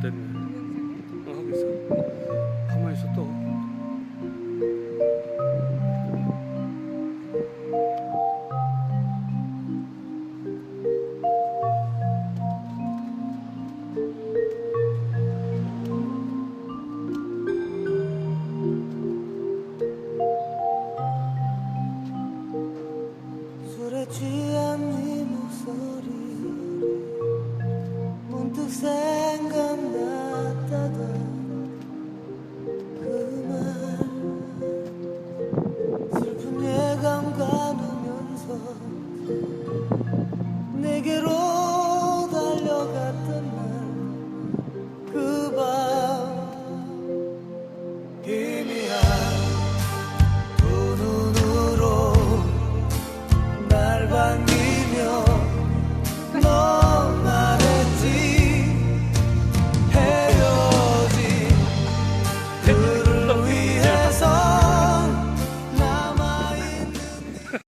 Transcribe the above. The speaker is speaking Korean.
때문에 어, 하고 있어. 가만히 있어 또. 술에 취한 네 목소리 문득 새